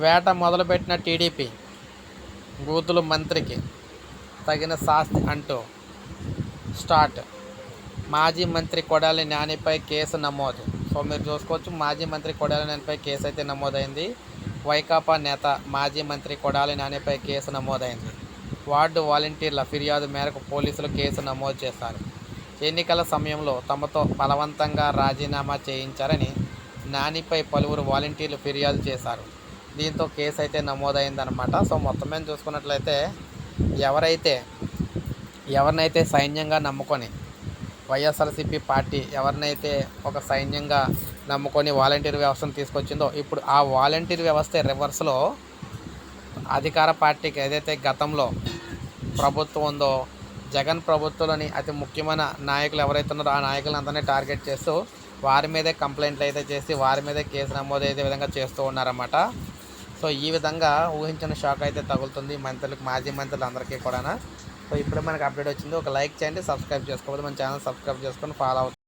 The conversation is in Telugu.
వేట మొదలుపెట్టిన టీడీపీ బూతులు మంత్రికి తగిన శాస్తి అంటూ స్టార్ట్. మాజీ మంత్రి కొడాలి నానిపై కేసు నమోదు. సో మీరు చూసుకోవచ్చు మాజీ మంత్రి కొడాలి నానిపై కేసు అయితే నమోదైంది. వైకాపా నేత మాజీ మంత్రి కొడాలి నానిపై కేసు నమోదైంది. వార్డు వాలంటీర్ల ఫిర్యాదు మేరకు పోలీసులు కేసు నమోదు చేశారు. ఎన్నికల సమయంలో తమతో బలవంతంగా రాజీనామా చేయించారని నానిపై పలువురు వాలంటీర్లు ఫిర్యాదు చేశారు. దీంతో కేసు అయితే నమోదైందనమాట సో మొత్తం మీద చూసుకున్నట్లయితే ఎవరైతే ఎవరినైతే సైన్యంగా నమ్ముకొని వైఎస్ఆర్సీపీ పార్టీ ఎవరినైతే ఒక సైన్యంగా నమ్ముకొని వాలంటీర్ వ్యవస్థను తీసుకొచ్చిందో ఇప్పుడు ఆ వాలంటీర్ వ్యవస్థ రివర్స్లో అధికార పార్టీకి ఏదైతే గతంలో ప్రభుత్వం ఉందో జగన్ ప్రభుత్వంలోని అతి ముఖ్యమైన నాయకులు ఎవరైతే ఉన్నారో ఆ నాయకులను అందరినీ టార్గెట్ చేస్తూ వారి మీదే కంప్లైంట్లు అయితే చేసి వారి మీదే కేసు నమోదు అయ్యే విధంగా చేస్తూ ఉన్నారన్నమాట. సో ఈ విధంగా ఊహించిన షాక్ అయితే తగులుతుంది మంత్రులకు మాజీ మంత్రులు అందరికీ కూడా సో ఇప్పుడు మనకు అప్డేట్ వచ్చింది. ఒక లైక్ చేయండి సబ్స్క్రైబ్ చేసుకోవాలి. మన ఛానల్ సబ్స్క్రైబ్ చేసుకొని ఫాలో అవుతుంది